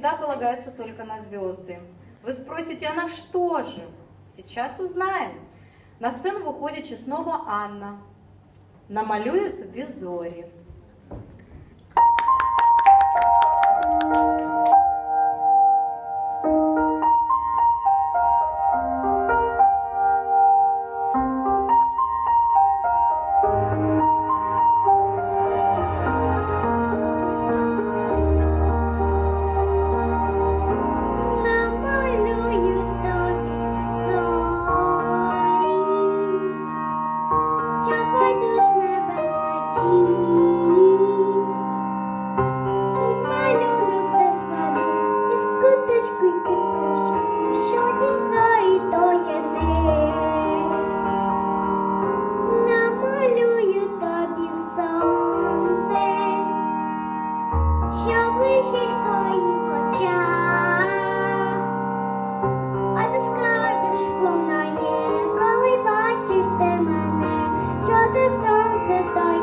всегда полагается только на звезды. Вы спросите, а на что же? Сейчас узнаем. На сцену выходит Чеснова Анна. Намалюет в визоре. sit down.